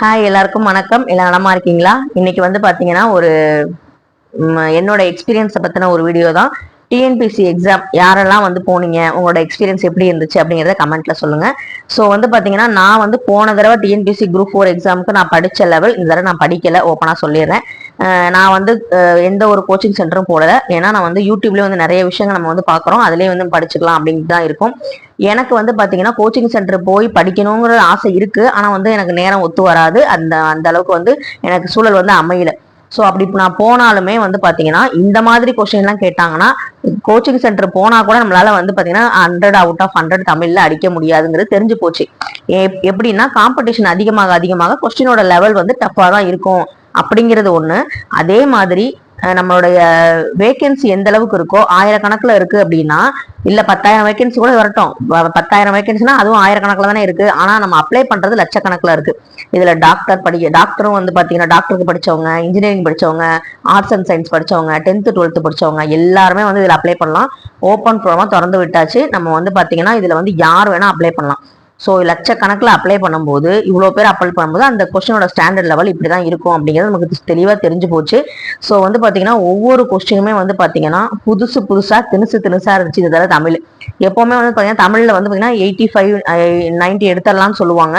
Hi எல்லாருக்கும் வணக்கம். எல்லாம் நலமா இருக்கீங்களா? இன்னைக்கு வந்து பாத்தீங்கன்னா ஒரு என்னோட எக்ஸ்பீரியன்ஸை பத்தின ஒரு வீடியோ தான். டிஎன்பிசி எக்ஸாம் யாரெல்லாம் வந்து போனீங்க? உங்களோட எக்ஸ்பீரியன்ஸ் எப்படி இருந்துச்சு அப்படிங்கறத கமெண்ட்ல சொல்லுங்க. ஸோ வந்து பாத்தீங்கன்னா நான் வந்து போன தடவை டிஎன்பிசி குரூப் ஃபோர் எக்ஸாமுக்கு நான் படிச்ச லெவல் இந்த தடவை நான் படிக்கல ஓப்பனா சொல்லிடுறேன். நான் வந்து எந்த ஒரு கோச்சிங் சென்டரும் போடல. ஏன்னா நான் வந்து யூடியூப்லயே வந்து நிறைய விஷயங்கள் நம்ம வந்து பாக்குறோம். அதுலயே வந்து படிச்சுக்கலாம் அப்படின்ட்டு தான் இருக்கும். எனக்கு வந்து பாத்தீங்கன்னா கோச்சிங் சென்டர் போய் படிக்கணுங்கிற ஆசை இருக்கு. ஆனா வந்து எனக்கு நேரம் ஒத்து வராது. அந்த அந்த அளவுக்கு வந்து எனக்கு சூழல் வந்து அமையல. ஸோ அப்படி நான் போனாலுமே வந்து பார்த்தீங்கன்னா இந்த மாதிரி கொஸ்டின் எல்லாம் கேட்டாங்கன்னா கோச்சிங் சென்டர் போனால் கூட நம்மளால வந்து பார்த்தீங்கன்னா ஹண்ட்ரட் அவுட் ஆஃப் ஹண்ட்ரட் தமிழில் அடிக்க முடியாதுங்கிறது தெரிஞ்சு போச்சு. எப்- எப்படின்னா காம்படிஷன் அதிகமாக அதிகமாக கொஸ்டினோட லெவல் வந்து டஃப்பாக தான் இருக்கும். அப்படிங்கிறது ஒன்று அதே மாதிரி நம்மளுடைய வேகன்சி எந்த அளவுக்கு இருக்கோ ஆயிரக்கணக்கில் இருக்கு அப்படின்னா இல்ல பத்தாயிரம் வேகன்சி கூட வரட்டும். பத்தாயிரம் வேகன்சினா அதுவும் ஆயிரக்கணக்கில் தானே இருக்கு. ஆனா நம்ம அப்ளை பண்றது லட்சக்கணக்கில் இருக்கு. இதுல டாக்டர் படிக்க டாக்டரும் வந்து பாத்தீங்கன்னா டாக்டருக்கு படிச்சவங்க இன்ஜினியரிங் படிச்சவங்க ஆர்ட்ஸ் அண்ட் சயின்ஸ் படிச்சவங்க டென்த்து டுவெல்த்து படிச்சவங்க எல்லாருமே வந்து இதுல அப்ளை பண்ணலாம். ஓப்பன் ப்ரோமா திறந்து விட்டாச்சு. நம்ம வந்து பாத்தீங்கன்னா இதுல வந்து யார் வேணா அப்ளை பண்ணலாம். ஸோ லட்சக்கணக்கில் அப்ளை பண்ணும்போது இவ்வளோ பேர் அப்ளை பண்ணும்போது அந்த கொஸ்டினோட ஸ்டாண்டர்ட் லெவல் இப்படி தான் இருக்கும் அப்படிங்கிறது நமக்கு தெளிவாக தெரிஞ்சு போச்சு. ஸோ வந்து பார்த்தீங்கன்னா ஒவ்வொரு கொஸ்டினுமே வந்து பார்த்தீங்கன்னா புதுசு புதுசாக திணுசு தினுசாக இருந்துச்சு இதில் தமிழ். எப்போவுமே வந்து பார்த்தீங்கன்னா தமிழில் வந்து பார்த்தீங்கன்னா எயிட்டி ஃபைவ் நைன்ட்டி எடுத்துடலாம்னு சொல்லுவாங்க.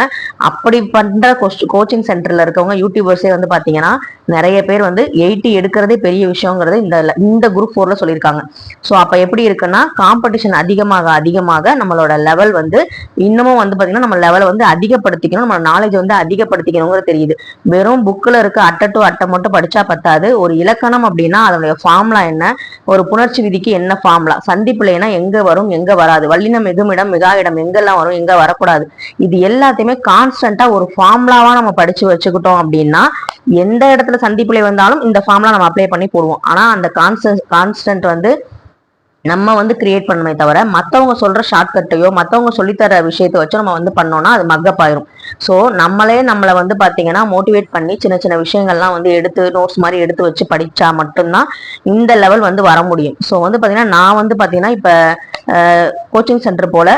அப்படி பண்ணுற கோச்சிங் சென்டரில் இருக்கவங்க யூடியூபர்ஸே வந்து பார்த்தீங்கன்னா நிறைய பேர் வந்து எயிட்டி எடுக்கிறதே பெரிய விஷயங்கிறது இந்த இந்த குரூப் ஃபோரில் சொல்லியிருக்காங்க. ஸோ அப்போ எப்படி இருக்குன்னா காம்படிஷன் அதிகமாக அதிகமாக நம்மளோட லெவல் வந்து இன்னமும் வந்து பாத்தீங்கன்னா நம்ம லெவலை வந்து அதிகப்படுத்திக்கணும் நம்ம நாலேஜ் வந்து அதிகப்படுத்திக்கணுங்கிறது தெரியுது. வெறும் புக்கில் இருக்க அட்டை டு அட்டை மட்டும் படிச்சா பத்தாது. ஒரு இலக்கணம் அப்படின்னா அதனுடைய ஃபார்முலா என்ன? ஒரு புணர்ச்சி விதிக்கு என்ன ஃபார்முலா சந்திப்புலைனா எங்க வரும் எங்க வராது. வல்லினம் மிகுமிடம் மிகா இடம் எங்கெல்லாம் வரும் எங்க வரக்கூடாது. இது எல்லாத்தையுமே கான்ஸ்டன்டா ஒரு ஃபார்முலாவா நம்ம படிச்சு வச்சுக்கிட்டோம் அப்படின்னா எந்த இடத்துல சந்திப்புலை வந்தாலும் இந்த ஃபார்முலா நம்ம அப்ளை பண்ணி போடுவோம். ஆனா அந்த கான்ஸ்டன்ட் கான்ஸ்டன்ட் வந்து நம்ம வந்து கிரியேட் பண்ணணுமே தவிர மற்றவங்க சொல்கிற ஷார்ட்கட்டையோ மற்றவங்க சொல்லித்தர விஷயத்தை வச்சு நம்ம வந்து பண்ணோம்னா அது மக்கப் ஆயிரும். ஸோ நம்மளே நம்மளை வந்து பார்த்தீங்கன்னா மோட்டிவேட் பண்ணி சின்ன சின்ன விஷயங்கள்லாம் வந்து எடுத்து நோட்ஸ் மாதிரி எடுத்து வச்சு படித்தா மட்டும்தான் இந்த லெவல் வந்து வர முடியும். ஸோ வந்து பார்த்தீங்கன்னா நான் வந்து பார்த்தீங்கன்னா இப்போ கோச்சிங் சென்டர் போல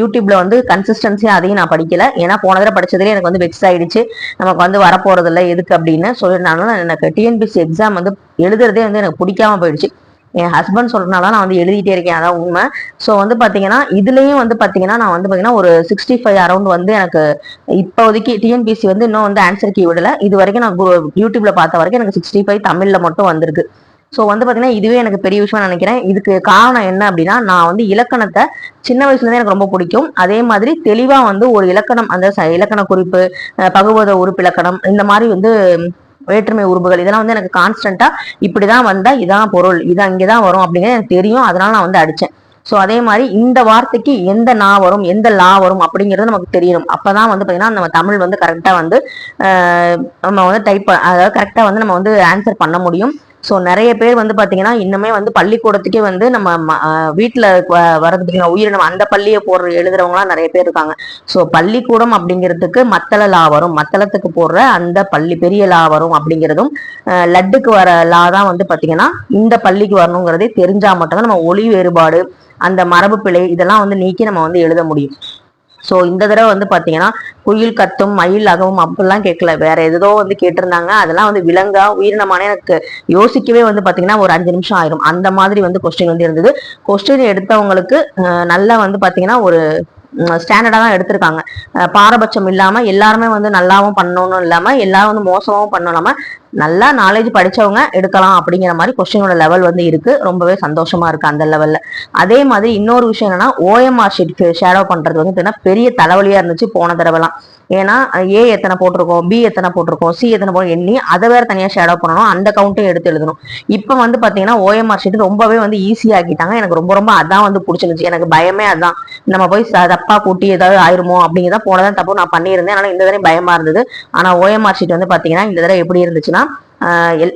யூடியூப்ல வந்து கன்சிஸ்டன்சி அதையும் நான் படிக்கல. ஏன்னா போன தடவை படிச்சதுலேயே எனக்கு வந்து வெக்ஸ் ஆயிடுச்சு. நமக்கு வந்து வரப்போறது இல்லை எதுக்கு அப்படின்னு. சொல்லிருந்தாலும் எனக்கு டிஎன்பிசி எக்ஸாம் வந்து எழுதுறதே வந்து எனக்கு பிடிக்காம போயிடுச்சு. என் ஹஸ்பண்ட் சொல்றதுனால நான் வந்து எழுதிட்டே இருக்கேன். அதான் உண்மை. ஸோ வந்து பார்த்தீங்கன்னா இதுலேயும் வந்து பார்த்தீங்கன்னா நான் வந்து பார்த்தீங்கன்னா ஒரு சிக்ஸ்டி ஃபைவ் அரௌண்ட் வந்து எனக்கு இப்போதைக்கு டிஎன்பிசி வந்து இன்னும் வந்து ஆன்சர் கீ விடல. இது வரைக்கும் நான் கு- யூடியூப்ல பார்த்த வரைக்கும் எனக்கு சிக்ஸ்டி ஃபைவ் தமிழில் மட்டும் வந்திருக்கு. ஸோ வந்து பார்த்தீங்கன்னா இதுவே எனக்கு பெரிய விஷயம் நினைக்கிறேன். இதுக்கு காரணம் என்ன அப்படின்னா நான் வந்து இலக்கணத்தை சின்ன வயசுலேருந்து எனக்கு ரொம்ப பிடிக்கும். அதே மாதிரி தெளிவாக வந்து ஒரு இலக்கணம் அந்த ச- இலக்கண குறிப்பு பகுவத உறுப்பு இலக்கணம் இந்த மாதிரி வந்து வேற்றுமை உறுப்புகள். இதெல்லாம் வந்து எனக்கு கான்ஸ்டன்டா இப்படிதான் வந்தா இதான் பொருள். இது அங்கேதான் வரும் அப்படிங்கிறது எனக்கு தெரியும். அதனால நான் வந்து அடிச்சேன். ஸோ அதே மாதிரி இந்த வார்த்தைக்கு எந்த நா வரும் எந்த லா வரும் அப்படிங்கிறது நமக்கு தெரியணும். அப்போதான் வந்து பார்த்தீங்கன்னா நம்ம தமிழ் வந்து கரெக்டாக வந்து நம்ம வந்து டைப் அதாவது கரெக்டாக வந்து நம்ம வந்து ஆன்சர் பண்ண முடியும். ஸோ நிறைய பேர் வந்து பாத்தீங்கன்னா இன்னுமே வந்து பள்ளிக்கூடத்துக்கே வந்து நம்ம ம- ஆஹ் வ- வரதுக்கு உயிரினம் அந்த பள்ளியை போடுற எழுதுறவங்களாம் நிறைய பேர் இருக்காங்க. ஸோ பள்ளிக்கூடம் அப்படிங்கிறதுக்கு மத்தள லா வரும். மத்தளத்துக்கு போடுற அந்த பள்ளி பெரிய லா வரும் அப்படிங்கிறதும் ஆஹ் லட்டுக்கு வர லா தான் வந்து பாத்தீங்கன்னா இந்த பள்ளிக்கு வரணுங்கிறதே தெரிஞ்சா மட்டும்தான் நம்ம ஒளி வேறுபாடு அந்த மரபு பிழை இதெல்லாம் வந்து நீக்கி நம்ம வந்து எழுத முடியும். ஸோ இந்த தடவை வந்து பார்த்தீங்கன்னா குயில் கத்தும் மயில் அகவும் அப்படிலாம் கேட்கல. வேற ஏதோ வந்து கேட்டிருந்தாங்க. அதெல்லாம் வந்து விலங்கா உயிரினமான எனக்கு யோசிக்கவே வந்து பார்த்தீங்கன்னா ஒரு அஞ்சு நிமிஷம் ஆயிரும். அந்த மாதிரி வந்து கொஸ்டின் வந்து இருந்தது. கொஸ்டின் எடுத்தவங்களுக்கு நல்லா வந்து பார்த்தீங்கன்னா ஒரு ஸ்டாண்டர்டாக தான் எடுத்திருக்காங்க. பாரபட்சம் இல்லாமல் எல்லாருமே வந்து நல்லாவும் பண்ணணும் இல்லாமல் எல்லாரும் வந்து பண்ணும் இல்லாமல் நல்லா நாலேஜ் படித்தவங்க எடுக்கலாம் அப்படிங்கிற மாதிரி கொஸ்டினோட லெவல் வந்து இருக்குது ரொம்பவே சந்தோஷமாக இருக்குது அந்த லெவலில் அதே மாதிரி இன்னொரு விஷயம் என்னென்னா ஓஎம்ஆர் ஷீட் ஷேடோ பண்ணுறது வந்து பெரிய தலைவலியாக இருந்துச்சு போன தடவைலாம். ஏன்னா ஏ எத்தனை போட்டிருக்கோம் பி எத்தனை போட்டிருக்கோம் சி எத்தனை போட்டு எண்ணி அதை வேற தனியாக ஷேடோ பண்ணணும். அந்த கவுண்ட்டையும் எடுத்து எழுதணும். இப்போ வந்து பார்த்தீங்கன்னா ஓஎம்ஆர் ஷீட் ரொம்பவே வந்து ஈஸியா ஆக்கிட்டாங்க. எனக்கு ரொம்ப ரொம்ப அதான் வந்து பிடிச்சிருந்துச்சு. எனக்கு பயமே அதான். நம்ம போய் ச- தப்பா கூட்டி ஏதாவது ஆயிருமோ அப்படிங்கிறத போனதான் தப்பு நான் பண்ணியிருந்தேன். ஆனால் இந்த தடவை பயமா இருந்தது. ஆனால் ஓஎம்ஆர் ஷீட் வந்து பார்த்தீங்கன்னா இந்த தடவை எப்படி இருந்துச்சுன்னா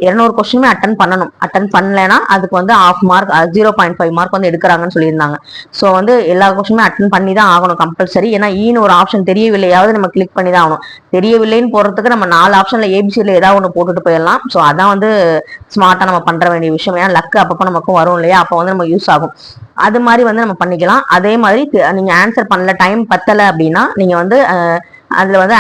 இரநூறு கொஸ்டினுமே அட்டன் பண்ணணும். அட்டன் பண்ணலைன்னா அதுக்கு வந்து half mark zero point five mark வந்து எடுக்கிறாங்கன்னு சொல்லியிருந்தாங்க. ஸோ வந்து எல்லா கொஸ்டினுமே அட்டன் பண்ணி தான் ஆகணும் கம்பல்சரி ஏன்னா e ஈன்னு ஒரு ஆப்ஷன் தெரியவில்லையாவது நம்ம கிளிக் பண்ணி தான் ஆகணும். தெரியவில்லைன்னு போகிறதுக்கு நம்ம நாலு ஆப்ஷனில் ஏபிசியில் ஏதாவது ஒன்று போட்டுட்டு போயிடலாம். ஸோ அதான் வந்து ஸ்மார்ட்டாக நம்ம பண்ணுற வேண்டிய விஷயம். ஏன்னா லக்கு அப்பப்போ நமக்கும் வரும் இல்லையா? அப்போ வந்து நம்ம யூஸ் ஆகும். அது மாதிரி வந்து நம்ம பண்ணிக்கலாம். அதே மாதிரி நீங்கள் ஆன்சர் பண்ணல டைம் பத்தலை அப்படின்னா நீங்கள் வந்து அதில் வந்து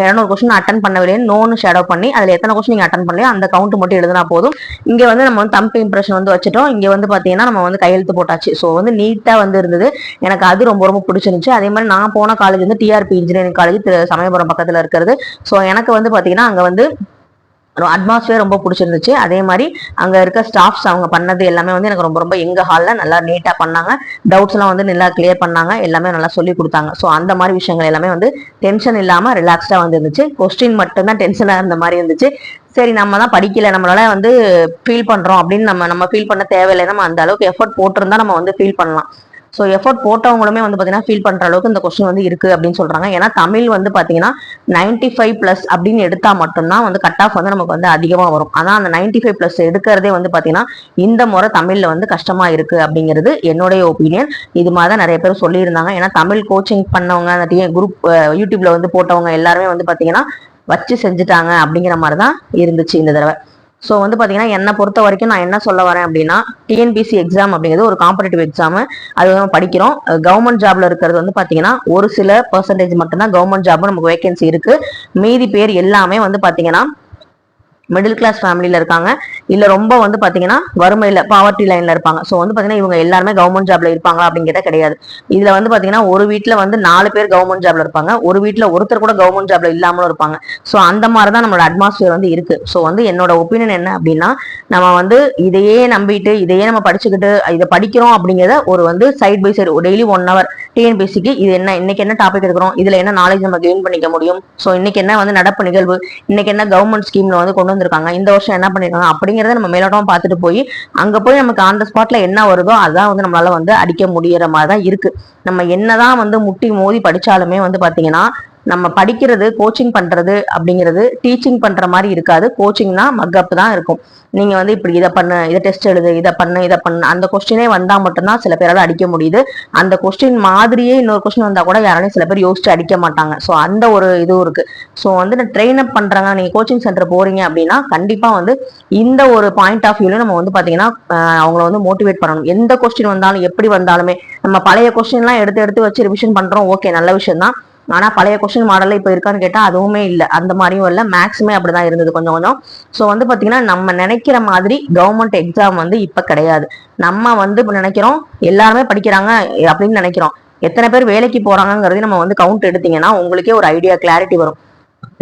இரநூறு கொஸ்டின் அட்டன் பண்ணவில்லையே நோன்னு ஷேடோ பண்ணி அதில் எத்தனை கொஸ்டின் நீங்கள் அட்டன் பண்ணலையோ அந்த கவுண்ட் மட்டும் எழுதினா போதும். இங்கே வந்து நம்ம வந்து தம்பு இம்ப்ரெஷன் வந்து வச்சுட்டோம். இங்கே வந்து பார்த்தீங்கன்னா நம்ம வந்து கையெழுத்து போட்டாச்சு. ஸோ வந்து நீட்டாக வந்து இருந்தது. எனக்கு அது ரொம்ப ரொம்ப பிடிச்சிருந்துச்சு. அதே மாதிரி நான் போன காலேஜ் வந்து டிஆர்பி இன்ஜினியரிங் காலேஜ் சமயபுரம் பக்கத்தில் இருக்கிறது. ஸோ எனக்கு வந்து பார்த்தீங்கன்னா அங்கே வந்து அட்மாஸ்பியர் ரொம்ப பிடிச்சிருந்துச்சு. அதே மாதிரி அங்க இருக்க ஸ்டாஃப்ஸ் அவங்க பண்ணது எல்லாமே வந்து எனக்கு ரொம்ப ரொம்ப எங்க ஹாலில் நல்லா நீட்டா பண்ணாங்க. டவுட்ஸ் எல்லாம் வந்து நல்லா கிளியர் பண்ணாங்க. எல்லாமே நல்லா சொல்லி கொடுத்தாங்க. ஸோ அந்த மாதிரி விஷயங்கள் எல்லாமே வந்து டென்ஷன் இல்லாம ரிலாக்ஸ்டா வந்து இருந்துச்சு கொஸ்டின் மட்டும்தான் டென்ஷனா இருந்த மாதிரி இருந்துச்சு. சரி நம்ம தான் படிக்கல. நம்மளால வந்து ஃபீல் பண்றோம் அப்படின்னு நம்ம நம்ம ஃபீல் பண்ண தேவையில்லை. நம்ம அந்த அளவுக்கு எஃபர்ட் போட்டிருந்தா நம்ம வந்து ஃபீல் பண்ணலாம். ஸோ எஃபர்ட் போட்டவங்களுமே வந்து பார்த்தீங்கன்னா ஃபீல் பண்ணுற அளவுக்கு இந்த கொஸ்டின் வந்து இருக்குது அப்படின்னு சொல்கிறாங்க ஏன்னா தமிழ் வந்து பார்த்தீங்கன்னா நைன்டி ஃபைவ் ப்ளஸ் அப்படின்னு எடுத்தால் மட்டும்தான் வந்து கட் ஆஃப் வந்து நமக்கு வந்து அதிகமாக வரும். ஆனால் அந்த நைன்டி ஃபைவ் ப்ளஸ் எடுக்கிறதே வந்து பார்த்தீங்கன்னா இந்த முறை தமிழில் வந்து கஷ்டமாக இருக்குது அப்படிங்கிறது என்னுடைய ஒப்பீனியன் இது மாதிரி தான் நிறைய பேர் சொல்லியிருந்தாங்க. ஏன்னா தமிழ் கோச்சிங் பண்ணவங்க அந்த குரூப் யூடியூப்பில் வந்து போட்டவங்க எல்லாருமே வந்து பார்த்தீங்கன்னா வச்சு செஞ்சுட்டாங்க அப்படிங்கிற மாதிரி தான் இருந்துச்சு இந்த தடவை. ஸோ வந்து பார்த்தீங்கன்னா என்னை பொறுத்த வரைக்கும் நான் என்ன சொல்ல வரேன் அப்படின்னா டிஎன்பிசி எக்ஸாம் அப்படிங்கிறது ஒரு காம்படிட்டிவ் எக்ஸாம் அது நம்ம படிக்கிறோம். கவர்மெண்ட் ஜாப்ல இருக்கிறது வந்து பார்த்தீங்கன்னா ஒரு சில பர்சன்டேஜ் மட்டும்தான் கவர்மெண்ட் ஜாப் நமக்கு வேகன்சி இருக்கு. மீதி பேர் எல்லாமே வந்து பார்த்தீங்கன்னா மிடில் கிளாஸ் ஃபேமிலியில் இருக்காங்க. இல்லை ரொம்ப வந்து பார்த்தீங்கன்னா வறுமையில் பாவர்ட்டி லைனில் இருப்பாங்க. ஸோ வந்து பார்த்தீங்கன்னா இவங்க எல்லாருமே கவர்மெண்ட் ஜாப்ல இருப்பாங்களா அப்படிங்கிறத கிடையாது. இதில் வந்து பார்த்தீங்கன்னா ஒரு வீட்டில் வந்து நாலு பேர் கவர்மெண்ட் ஜாப்ல இருப்பாங்க. ஒரு வீட்டில் ஒருத்தர் கூட கவர்மெண்ட் ஜாப்ல இல்லாமலும் இருப்பாங்க. ஸோ அந்த மாதிரி தான் நம்மளோட அட்மாஸ்பியர் வந்து இருக்கு. ஸோ வந்து என்னோட ஒப்பீனியன் என்ன அப்படின்னா நம்ம வந்து இதையே நம்பிட்டு இதையே நம்ம படிச்சுக்கிட்டு இதை படிக்கிறோம் அப்படிங்கிறத ஒரு வந்து side by side daily one hour டிஎன்பிசிக்கு இது என்ன இன்னைக்கு என்ன டாபிக் எடுக்கிறோம் இதில் என்ன நாலேஜ் நம்ம கெயின் பண்ணிக்க முடியும்? ஸோ இன்னைக்கு என்ன வந்து நடப்பு நிகழ்வு? இன்னைக்கு என்ன கவர்மெண்ட் ஸ்கீம்ல வந்து கொண்டு வந்திருக்காங்க. இந்த வருஷம் என்ன பண்ணிருக்காங்க அப்படிங்கறத நம்ம மேலோட்டமா பார்த்துட்டு போய் அங்க போய் நமக்கு ஆன் த ஸ்பாட்ல என்ன வருதோ அதான் வந்து நம்மளால வந்து அடிக்க முடியற மாதிரி தான் இருக்கு. நம்ம என்னதான் வந்து முட்டி மோதி படிச்சாலுமே வந்து பாத்தீங்கன்னா நம்ம படிக்கிறது கோச்சிங் பண்றது அப்படிங்கிறது டீச்சிங் பண்ற மாதிரி இருக்காது. கோச்சிங்னா மக்கப் தான் இருக்கும். நீங்க வந்து இப்படி இதை பண்ணு இதை டெஸ்ட் எழுது இதை பண்ணு இதை பண்ணு. அந்த கொஸ்டினே வந்தா மட்டும்தான் சில பேரால் அடிக்க முடியுது. அந்த கொஸ்டின் மாதிரியே இன்னொரு கொஸ்டின் வந்தா கூட யாராலையும் சில பேர் யோசிச்சு அடிக்க மாட்டாங்க. ஸோ அந்த ஒரு இதுவும் இருக்கு. ஸோ வந்து ட்ரெயின் அப் பண்றாங்க. நீங்க கோச்சிங் சென்டர் போறீங்க அப்படின்னா கண்டிப்பா வந்து இந்த ஒரு பாயிண்ட் ஆஃப் வியூல நம்ம வந்து பாத்தீங்கன்னா அவங்கள வந்து மோட்டிவேட் பண்ணணும். எந்த கொஸ்டின் வந்தாலும் எப்படி வந்தாலுமே நம்ம பழைய கொஸ்டின்லாம் எடுத்து எடுத்து வச்சு ரிவிஷன் பண்றோம். ஓகே நல்ல விஷயம் தான் ஆனா பழைய கொஸ்டின் மாடல்ல இப்போ இருக்கான்னு கேட்டா அதுவுமே இல்லை. அந்த மாதிரியும் இல்லை. மேக்ஸுமே அப்படிதான் இருந்தது கொஞ்சம் கொஞ்சம். ஸோ வந்து பாத்தீங்கன்னா நம்ம நினைக்கிற மாதிரி கவர்மெண்ட் எக்ஸாம் வந்து இப்ப கிடையாது. நம்ம வந்து இப்போ நினைக்கிறோம் எல்லாருமே படிக்கிறாங்க அப்படின்னு நினைக்கிறோம். எத்தனை பேர் வேலைக்கு போறாங்கிறதையும் நம்ம வந்து கவுண்ட் எடுத்தீங்கன்னா உங்களுக்கே ஒரு ஐடியா கிளாரிட்டி வரும்.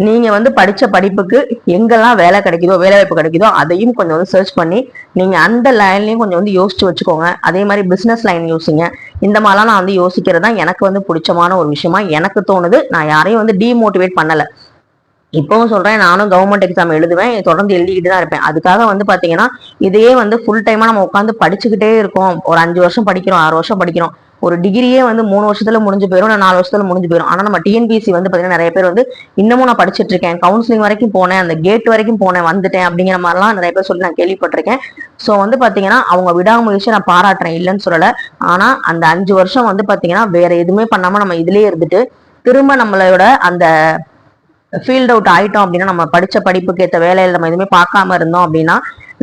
நீங்க வந்து படிச்ச படிப்புக்கு எங்கெல்லாம் வேலை கிடைக்குதோ வேலை வாய்ப்பு கிடைக்குதோ அதையும் கொஞ்சம் வந்து சர்ச் பண்ணி நீங்க அந்த லைன்லயும் கொஞ்சம் வந்து யோசிச்சு வச்சுக்கோங்க. அதே மாதிரி பிசினஸ் லைன் யோசிங்க. இந்த மாதிரிலாம் நான் வந்து யோசிக்கிறது தான் எனக்கு வந்து பிடிச்சமான ஒரு விஷயமா எனக்கு தோணுது. நான் யாரையும் வந்து டிமோட்டிவேட் பண்ணல. இப்பவும் சொல்றேன் நானும் கவர்மெண்ட் எக்ஸாம் எழுதுவேன் தொடர்ந்து எழுதிக்கிட்டு தான் இருப்பேன். அதுக்காக வந்து பாத்தீங்கன்னா இதையே வந்து ஃபுல் டைமா நம்ம உட்காந்து படிச்சுக்கிட்டே இருக்கோம். ஒரு அஞ்சு வருஷம் படிக்கிறோம் ஆறு வருஷம் படிக்கிறோம். ஒரு டிகிரியே வந்து மூணு வருஷத்துல முடிஞ்சு போயிடும் நான் நாலு வருஷத்துல முடிஞ்சு போயிடும் ஆனா நம்ம டிஎன்பிசி வந்து பாத்தீங்கன்னா நிறைய பேர் வந்து இன்னமும் நான் படிச்சுட்டு இருக்கேன். கவுன்சிலிங் வரைக்கும் போனேன் அந்த கேட் வரைக்கும் போனேன் வந்துட்டேன் அப்படிங்கிற மாதிரிலாம் நிறைய பேர் சொல்லி நான் கேள்விப்பட்டிருக்கேன். ஸோ வந்து பாத்தீங்கன்னா அவங்க விடாமுயற்சி நான் பாராட்டுறேன் இல்லைன்னு சொல்லல. ஆனா அந்த அஞ்சு வருஷம் வந்து பாத்தீங்கன்னா வேற எதுவுமே பண்ணாம நம்ம இதுலயே இருந்துட்டு திரும்ப நம்மளோட அந்த ஃபீல்ட் அவுட் ஆயிட்டோம் அப்படின்னா நம்ம படிச்ச படிப்புக்கு ஏற்ற வேலையில நம்ம எதுவுமே பார்க்காம இருந்தோம் அப்படின்னா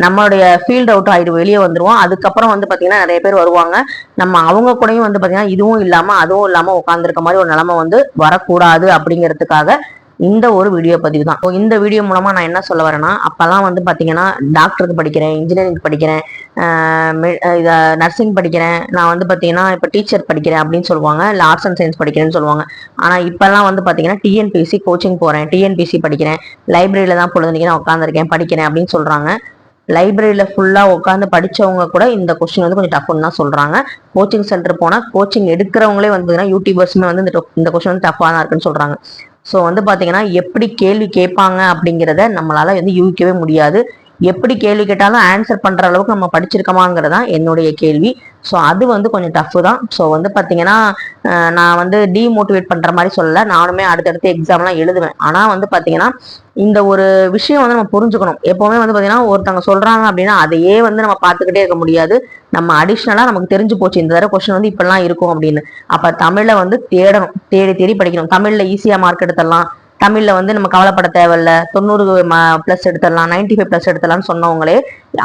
நம்மளுடைய ஃபீல்ட் அவுட் ஆயிடு வெளியே வந்துருவோம். அதுக்கப்புறம் வந்து பார்த்தீங்கன்னா நிறைய பேர் வருவாங்க. நம்ம அவங்க கூடயும் வந்து பார்த்தீங்கன்னா இதுவும் இல்லாமல் அதுவும் இல்லாமல் உட்காந்துருக்க மாதிரி ஒரு நிலமை வந்து வரக்கூடாது அப்படிங்கிறதுக்காக இந்த ஒரு வீடியோ பதிவு தான். இந்த வீடியோ மூலமா நான் என்ன சொல்ல வரேன்னா அப்பெல்லாம் வந்து பாத்தீங்கன்னா டாக்டருக்கு படிக்கிறேன் இன்ஜினியரிங் படிக்கிறேன் இதை நர்சிங் படிக்கிறேன். நான் வந்து பாத்தீங்கன்னா இப்போ டீச்சர் படிக்கிறேன் அப்படின்னு சொல்லுவாங்க. இல்லை ஆர்ட்ஸ் அண்ட் சயின்ஸ் படிக்கிறேன்னு சொல்லுவாங்க. ஆனால் இப்பெல்லாம் வந்து பாத்தீங்கன்னா டிஎன்பிசி கோச்சிங் போறேன். டிஎன்பிசி படிக்கிறேன். லைப்ரரியில தான் பொழுதுனிக்கு நான் உட்காந்துருக்கேன் படிக்கிறேன் அப்படின்னு சொல்றாங்க. லைப்ரரியில ஃபுல்லா உட்காந்து படிச்சவங்க கூட இந்த கொஸ்டின் வந்து கொஞ்சம் டஃப்னு தான் சொல்றாங்க. கோச்சிங் சென்டர் போனால் கோச்சிங் எடுக்கிறவங்களே வந்து யூடியூபர்ஸுமே வந்து இந்த கொஸ்டின் வந்து டஃப்பாக தான் இருக்குன்னு சொல்றாங்க. ஸோ வந்து பாத்தீங்கன்னா எப்படி கேள்வி கேட்பாங்க அப்படிங்கிறத நம்மளால வந்து யூகிக்கவே முடியாது. எப்படி கேள்வி கேட்டாலும் ஆன்சர் பண்ற அளவுக்கு நம்ம படிச்சிருக்கோமாங்கிறது தான் என்னுடைய கேள்வி. ஸோ அது வந்து கொஞ்சம் டஃப் தான். ஸோ வந்து பார்த்தீங்கன்னா நான் வந்து டிமோட்டிவேட் பண்ணுற மாதிரி சொல்லலை. நானுமே அடுத்தடுத்து எக்ஸாம்லாம் எழுதுவேன். ஆனால் வந்து பார்த்தீங்கன்னா இந்த ஒரு விஷயம் வந்து நம்ம புரிஞ்சுக்கணும். எப்போவுமே வந்து பார்த்தீங்கன்னா ஒருத்தவங்க சொல்கிறாங்க அப்படின்னா அதையே வந்து நம்ம பார்த்துக்கிட்டே இருக்க முடியாது. நம்ம அடிஷ்னலாக நமக்கு தெரிஞ்சு போச்சு. இந்த தடவை கொஸ்டின் வந்து இப்படிலாம் இருக்கும் அப்படின்னு. அப்போ தமிழில் வந்து தேடணும். தேடி தேடி படிக்கணும். தமிழில் ஈஸியாக மார்க் எடுத்துடலாம். தமிழ்ல வந்து நம்ம கவலைப்பட தேவையில்ல. தொண்ணூறு பிளஸ் எடுத்துடலாம் நைன்டி ஃபைவ் பிளஸ் எடுத்துடலாம்னு சொன்னவங்களே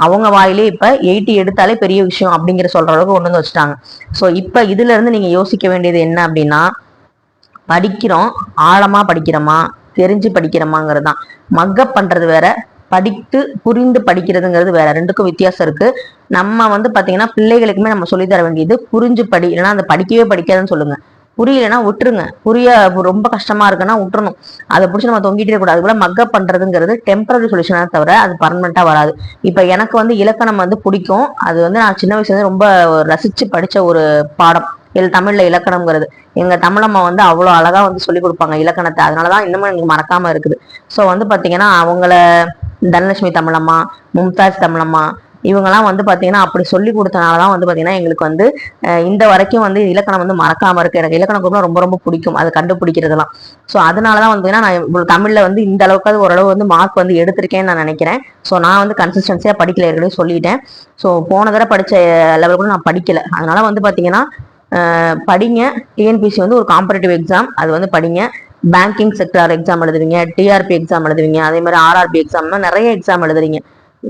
அவங்க வாயிலே இப்ப எயிட்டி எடுத்தாலே பெரிய விஷயம் அப்படிங்கிற சொல்ற அளவுக்கு கொண்டு வந்து வச்சுட்டாங்க. ஸோ இப்ப இதுல இருந்து நீங்க யோசிக்க வேண்டியது என்ன அப்படின்னா படிக்கிறோம் ஆழமா படிக்கிறோமா தெரிஞ்சு படிக்கிறோமாங்கிறது தான் மக்கப் பண்றது வேற படித்து புரிந்து படிக்கிறதுங்கிறது வேற ரெண்டுக்கும் வித்தியாசம் இருக்கு. நம்ம வந்து பாத்தீங்கன்னா பிள்ளைகளுக்குமே நம்ம சொல்லி தர வேண்டியது புரிஞ்சு படி இல்லைன்னா அந்த படிக்கவே படிக்காதுன்னு சொல்லுங்க. புரியலைன்னா விட்டுருங்க. புரிய ரொம்ப கஷ்டமா இருக்குன்னா விட்டுறணும். அதை பிடிச்சி நம்ம தொங்கிட்டே கூடாது. கூட மக்கப் பண்றதுங்கிறது டெம்பரரி சொல்யூஷனாக தவிர அது பர்மனண்டா வராது. இப்ப எனக்கு வந்து இலக்கணம் வந்து பிடிக்கும். அது வந்து நான் சின்ன வயசுலேருந்து ரொம்ப ரசிச்சு படிச்ச ஒரு பாடம். இது தமிழ்ல இலக்கணம்ங்கிறது. எங்க தமிழம்மா வந்து அவ்வளோ அழகா வந்து சொல்லி கொடுப்பாங்க இலக்கணத்தை. அதனாலதான் இன்னமும் எனக்கு மறக்காம இருக்குது. ஸோ வந்து பாத்தீங்கன்னா அவங்கள தனலட்சுமி தமிழம்மா மும்தாஜ் தமிழம்மா இவங்கெல்லாம் வந்து பார்த்தீங்கன்னா அப்படி சொல்லி கொடுத்தனால தான் வந்து பார்த்தீங்கன்னா எங்களுக்கு வந்து இந்த வரைக்கும் வந்து இலக்கணம் வந்து மறக்காமல் இருக்கு. எனக்கு இலக்கண குரூப்லாம் ரொம்ப ரொம்ப பிடிக்கும். அது கண்டுபிடிக்கிறதுலாம். ஸோ அதனால தான் வந்து நான் இவ்வளோ தமிழில் வந்து இந்த அளவுக்காவது ஓரளவு வந்து மார்க் வந்து எடுத்திருக்கேன்னு நான் நினைக்கிறேன். ஸோ நான் வந்து கன்சிஸ்டன்சியாக படிக்கல ஏற்கனவே சொல்லிட்டேன். ஸோ போன தடவை படித்த லெவல் கூட நான் படிக்கல. அதனால வந்து பார்த்தீங்கன்னா படிங்க. டிஎன்பிசி வந்து ஒரு காம்படேட்டிவ் எக்ஸாம் அது வந்து படிங்க. பேங்கிங் செக்டர் எக்ஸாம் எழுதுவீங்க. டிஆர்பி எக்ஸாம் எழுதுவீங்க. அதே மாதிரி ஆர்ஆர்பி எக்ஸாம்னா நிறைய எக்ஸாம் எழுதுறீங்க.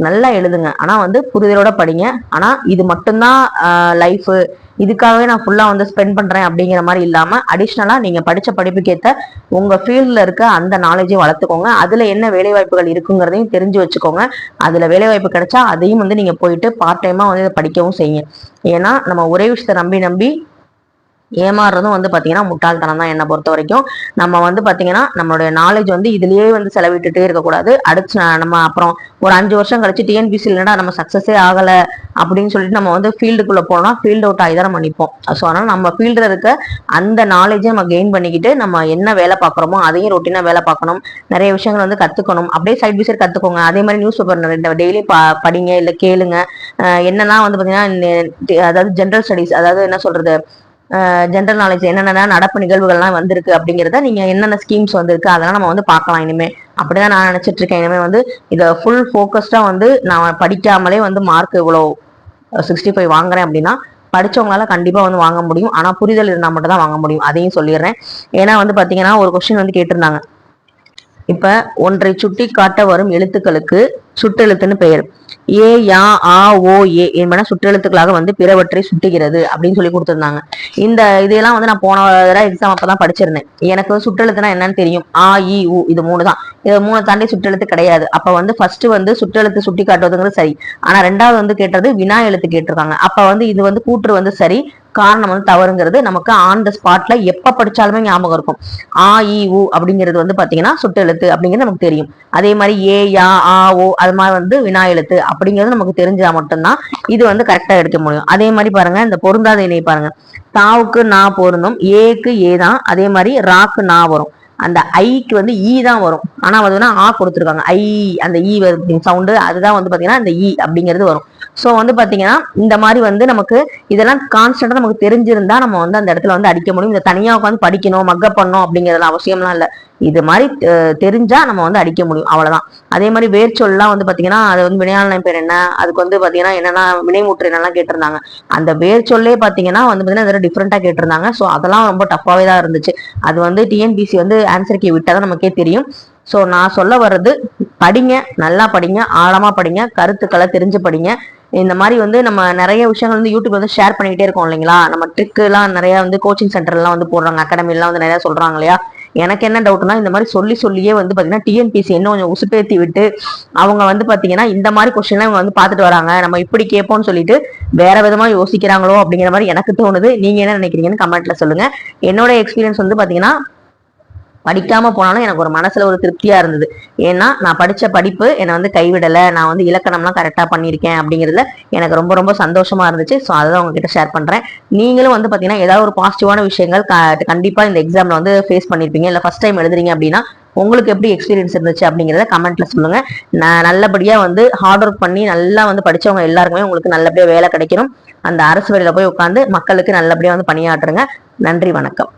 நல்லா எழுதுங்க. ஆனால் வந்து புரிதலோட படிங்க. ஆனால் இது மட்டும்தான் லைஃபு இதுக்காகவே நான் ஃபுல்லாக வந்து ஸ்பெண்ட் பண்ணுறேன் அப்படிங்கிற மாதிரி இல்லாமல் அடிஷ்னலாக நீங்கள் படித்த படிப்புக்கேற்ற உங்கள் ஃபீல்டில் இருக்க அந்த நாலேஜையும் வளர்த்துக்கோங்க. அதில் என்ன வேலைவாய்ப்புகள் இருக்குங்கிறதையும் தெரிஞ்சு வச்சுக்கோங்க. அதில் வேலைவாய்ப்பு கிடைச்சா அதையும் வந்து நீங்கள் போயிட்டு பார்ட் டைமாக வந்து இதை படிக்கவும் செய்யுங்க. ஏன்னா நம்ம ஒரே விஷயத்தை நம்பி நம்பி ஏமாறுறதும் வந்து பார்த்தீங்கன்னா முட்டாள்தனம் தான் என்னை பொறுத்த வரைக்கும். நம்ம வந்து பார்த்தீங்கன்னா நம்மளுடைய நாலேஜ் வந்து இதுலயே வந்து செலவிட்டுட்டே இருக்கக்கூடாது. அடுத்து நம்ம அப்புறம் ஒரு அஞ்சு வருஷம் கழிச்சு டிஎன்பிசி இல்லைன்னா நம்ம சக்ஸஸே ஆகலை அப்படின்னு சொல்லிட்டு நம்ம வந்து ஃபீல்டுக்குள்ளே போனால் ஃபீல்டு அவுட் ஆகி தான் நம்ம நிற்போம் ஸோ அதனால் நம்ம ஃபீல்டில் இருக்க அந்த நாலேஜை நம்ம கெயின் பண்ணிக்கிட்டு நம்ம என்ன வேலை பார்க்குறோமோ அதையும் ரொட்டீனாக வேலை பார்க்கணும். நிறைய விஷயங்கள் வந்து கற்றுக்கணும் அப்படியே சைட் பை சைட் கற்றுக்கோங்க அதே மாதிரி நியூஸ் பேப்பர் டெய்லி படிங்க இல்லை கேளுங்க. என்னெல்லாம் வந்து பார்த்தீங்கன்னா அதாவது ஜென்ரல் ஸ்டடிஸ் அதாவது என்ன சொல்கிறது ஜென்ரல் நாலேஜ் என்னென்ன நடப்பு நிகழ்வுகள்லாம் வந்திருக்கு அப்படிங்கிறத நீங்க என்னென்ன ஸ்கீம்ஸ் வந்திருக்கு அதெல்லாம் நம்ம வந்து பார்க்கலாம். இனிமே அப்படிதான் நான் நினைச்சிட்டு இருக்கேன். இனிமே வந்து இதை ஃபுல் ஃபோக்கஸ்டா வந்து நான் படிக்காமலே வந்து மார்க் இவ்வளோ சிக்ஸ்டி ஃபைவ் வாங்குறேன் அப்படின்னா படிச்சவங்களால கண்டிப்பா வந்து வாங்க முடியும். ஆனா புரிதல் இருந்தால் மட்டும் தான் வாங்க முடியும். அதையும் சொல்லிடுறேன். ஏன்னா வந்து பாத்தீங்கன்னா ஒரு கொஸ்டின் வந்து கேட்டிருந்தாங்க. இப்ப ஒன்றை சுட்டி காட்ட வரும் எழுத்துக்களுக்கு சுட்டெழுத்துன்னு பெயர். ஏ யா ஆ ஓ ஏ என்பன சுற்றெழுத்துக்களாக வந்து பிறவற்றை சுட்டுகிறது அப்படின்னு சொல்லி கொடுத்துருந்தாங்க. இந்த இதெல்லாம் வந்து நான் போன தடவை எக்ஸாம் அப்பதான் படிச்சிருந்தேன். எனக்கு வந்து சுற்றெழுத்துனா என்னன்னு தெரியும். ஆ இ உ இது மூணு தான். இது மூணு தாண்டி சுற்றெழுத்து கிடையாது. அப்ப வந்து ஃபர்ஸ்ட் வந்து சுற்றெழுத்து சுட்டி காட்டுவதுங்கிறது சரி. ஆனா ரெண்டாவது வந்து கேட்டது வினா எழுத்து கேட்டிருக்காங்க. அப்ப வந்து இது வந்து கூற்று வந்து சரி. காரணம் வந்து தவறுங்கிறது நமக்கு ஆன் த ஸ்பாட்ல எப்ப படிச்சாலுமே ஞாபகம் இருக்கும். ஆ இ உ அப்படிங்கிறது வந்து பாத்தீங்கன்னா சுட்டெழுத்து அப்படிங்கிறது நமக்கு தெரியும். அதே மாதிரி ஏ யா ஆ ஓ அது மாதிரி வந்து வினா எழுத்து அப்படிங்கிறது நமக்கு தெரிஞ்சா மட்டும்தான் இது வந்து கரெக்டா எடுக்க முடியும். அதே மாதிரி பாருங்க இந்த பொருந்தாத இணை பாருங்க. தாவுக்கு நா பொருந்தும் ஏக்கு ஏ தான் அதே மாதிரி ராக்கு நா வரும். அந்த ஐக்கு வந்து ஈ தான் வரும். ஆனா வந்து ஆ கொடுத்துருக்காங்க. ஐ அந்த ஈ சவுண்டு அதுதான் வந்து பாத்தீங்கன்னா அந்த ஈ அப்படிங்கிறது வரும். ஸோ வந்து பார்த்தீங்கன்னா இந்த மாதிரி வந்து நமக்கு இதெல்லாம் கான்ஸ்டண்ட்டாக நமக்கு தெரிஞ்சிருந்தா நம்ம வந்து அந்த இடத்துல வந்து அடிக்க முடியும். இந்த தனியாக உட்காந்து படிக்கணும் மக்க பண்ணணும் அப்படிங்கிறதுலாம் அவசியம்லாம் இல்லை. இது மாதிரி தெரிஞ்சா நம்ம வந்து அடிக்க முடியும். அவ்வளவுதான். அதே மாதிரி வேர்ச்சொல்லாம் வந்து பாத்தீங்கன்னா அது வந்து வினையாளன பேர் என்ன? அதுக்கு வந்து பாத்தீங்கன்னா என்னென்ன வினைமுற்று என்னெல்லாம் கேட்டிருந்தாங்க. அந்த வேர்ச்சொல்லே பாத்தீங்கன்னா வந்து பாத்தீங்கன்னா டிஃப்ரெண்டா கேட்டிருந்தாங்க. ஸோ அதெல்லாம் ரொம்ப டஃப்பாவே தான் இருந்துச்சு. அது வந்து டிஎன்பிசி வந்து ஆன்சர் கே விட்டாதான் நமக்கே தெரியும். ஸோ நான் சொல்ல வர்றது படிங்க நல்லா படிங்க ஆழமா படிங்க கருத்துக்களை தெரிஞ்சு படிங்க. இந்த மாதிரி வந்து நம்ம நிறைய விஷயங்கள் வந்து யூடியூப் வந்து ஷேர் பண்ணிக்கிட்டே இருக்கோம் இல்லைங்களா? நம்ம ட்ரிக்குலாம் நிறைய வந்து கோச்சிங் சென்டர்லாம் வந்து போடுறாங்க. அகாடமிலாம் வந்து நிறைய சொல்றாங்க இல்லையா? எனக்கு என்ன டவுட்னா இந்த மாதிரி சொல்லி சொல்லியே வந்து பாத்தீங்கன்னா டிஎன்பிசி இன்னும் கொஞ்சம் உசுப்பேத்தி விட்டு அவங்க வந்து பாத்தீங்கன்னா இந்த மாதிரி கொஸ்டின்லாம் இவங்க வந்து பாத்துட்டு வராங்க. நம்ம இப்படி கேட்போம்னு சொல்லிட்டு வேற விதமா யோசிக்கிறாங்களோ அப்படிங்கிற மாதிரி எனக்கு தோணுது. நீங்க என்ன நினைக்கிறீங்கன்னு கமெண்ட்ல சொல்லுங்க. என்னோட எக்ஸ்பீரியன்ஸ் வந்து பாத்தீங்கன்னா படிக்காம போனாலும் எனக்கு ஒரு மனசுல ஒரு திருப்தியா இருந்தது. ஏன்னா நான் படிச்ச படிப்பு என்னை வந்து கைவிடலை. நான் வந்து இலக்கணம்லாம் கரெக்டா பண்ணியிருக்கேன் அப்படிங்கிறதுல எனக்கு ரொம்ப ரொம்ப சந்தோஷமா இருந்துச்சு. ஸோ அதை உங்ககிட்ட ஷேர் பண்றேன். நீங்களும் வந்து பாத்தீங்கன்னா ஏதாவது ஒரு பாசிட்டிவான விஷயங்கள் கண்டிப்பா இந்த எக்ஸாம்ல வந்து ஃபேஸ் பண்ணிருப்பீங்க. இல்லை ஃபர்ஸ்ட் டைம் எழுதுறீங்க அப்படின்னா உங்களுக்கு எப்படி எக்ஸ்பீரியன்ஸ் இருந்துச்சு அப்படிங்கிறத கமெண்ட்ல சொல்லுங்க. நான் நல்லபடியா வந்து ஹார்ட் ஒர்க் பண்ணி நல்லா வந்து படிச்சவங்க எல்லாருக்குமே உங்களுக்கு நல்லபடியா வேலை கிடைக்கணும். அந்த அரசு வேலையில போய் உட்காந்து மக்களுக்கு நல்லபடியா வந்து பணியாற்றுங்க. நன்றி வணக்கம்.